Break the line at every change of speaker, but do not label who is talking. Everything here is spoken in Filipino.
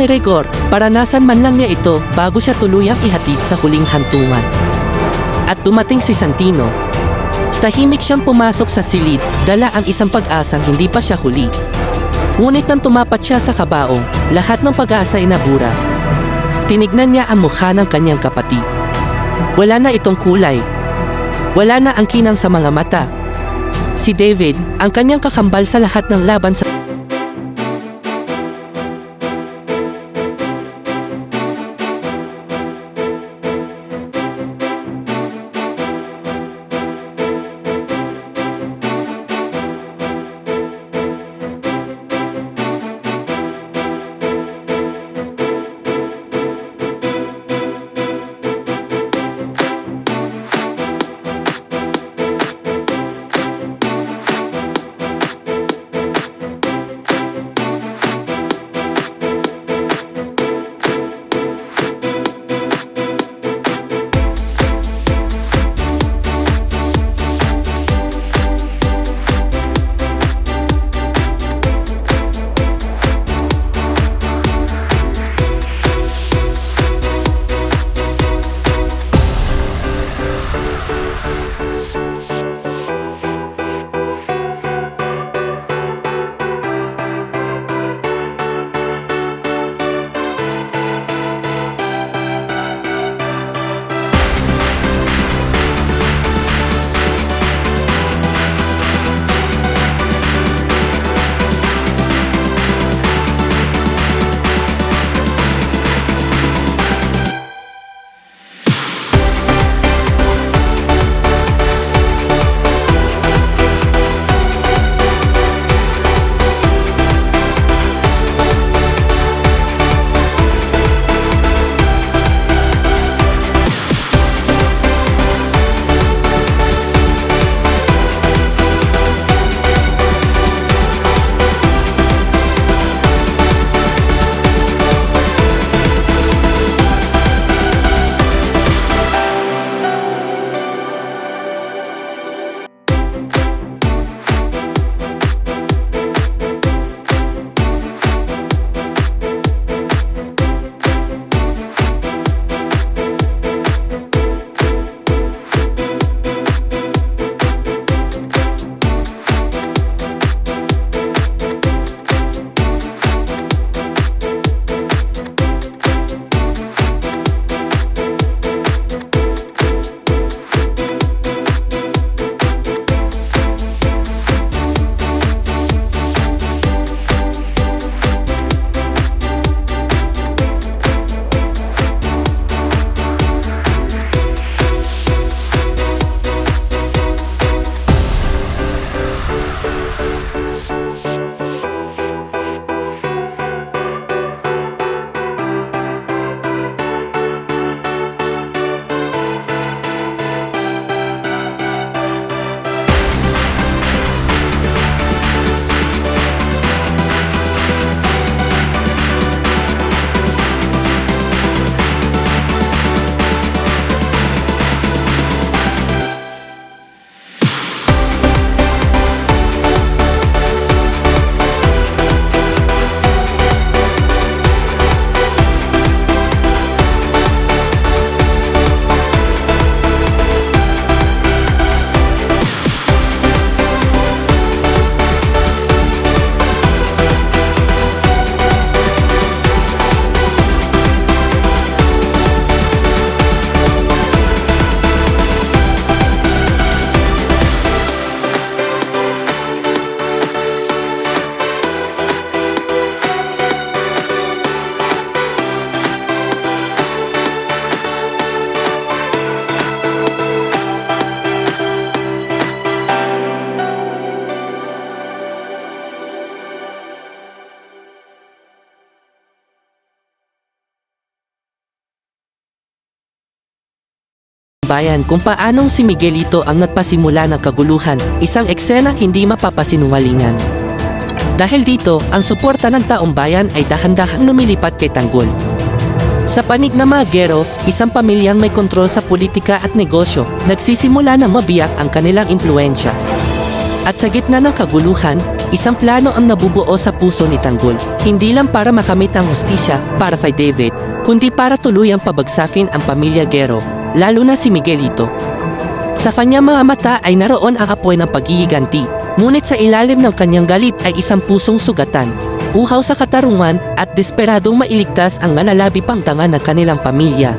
ni Rigor, paranasan man lang niya ito bago siya tuluyang ihatid sa huling hantungan. At dumating si Santino. Tahimik siyang pumasok sa silid, dala ang isang pag-asang hindi pa siya huli. Ngunit nang tumapat siya sa kabaong, lahat ng pag-asa ay nabura. Tinignan niya ang mukha ng kanyang kapatid. Wala na itong kulay. Wala na ang kinang sa mga mata. Si David, ang kanyang kakambal sa lahat ng laban sa bayan kung paanong si Miguelito ang nagpasimula ng kaguluhan, isang eksena hindi mapapasinungalingan. Dahil dito, ang suporta ng taong bayan ay dahan-dahang lumilipat kay Tanggol. Sa panig ng mga gero, isang pamilyang may kontrol sa politika at negosyo, nagsisimula na mabiyak ang kanilang impluensya. At sa gitna ng kaguluhan, Isang plano ang nabubuo sa puso ni Tanggol. Hindi lang para makamit ang hustisya para kay David, kundi para tuluyang pabagsakin ang pamilya Gero, lalo na si Miguelito. Sa kanyang mga mata ay naroon ang apoy ng paghihiganti, ngunit sa ilalim ng kanyang galit ay isang pusong sugatan, uhaw sa katarungan at desperadong mailigtas ang malalabi pang tanga ng kanilang pamilya.